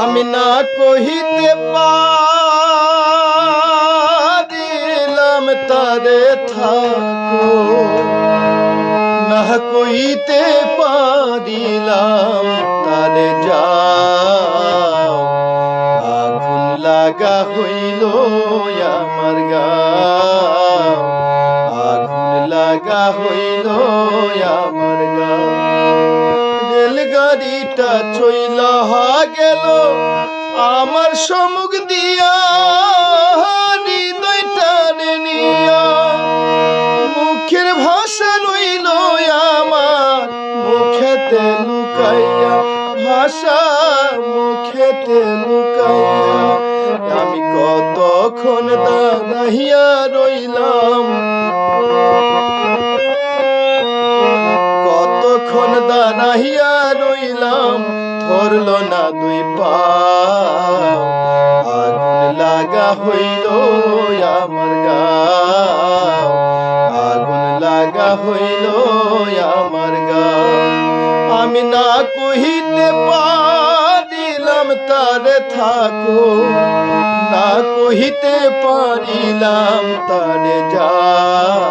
আমি না কহিতে পারিলাম তারে থাকো। না কইতে পারিলাম তারে যাও। আগুন লাগা হইল আমার গাও। আগুন লাগা হইল আমার গাও। রেলগাড়িটা চইলা গেল, আমার সমুখ দিয়া হৃদয়টা নিয়া। মুখের ভাষা রইল আমার, মুখেতে লুকাইয়া, ভাষা মুখেতে লুকাইয়া। আমি কতক্ষণ দাঁড়াইয়া রইলাম কতক্ষণ দাঁড়াইয়া রইলাম, ধরল না দুই পা। আগুন লাগা হইল আমার গাও আগুন লাগা হইল আমার গাও আমি না কহিতে পারিলাম তারে থাকো, না কহিতে পারিলাম তারে লাগা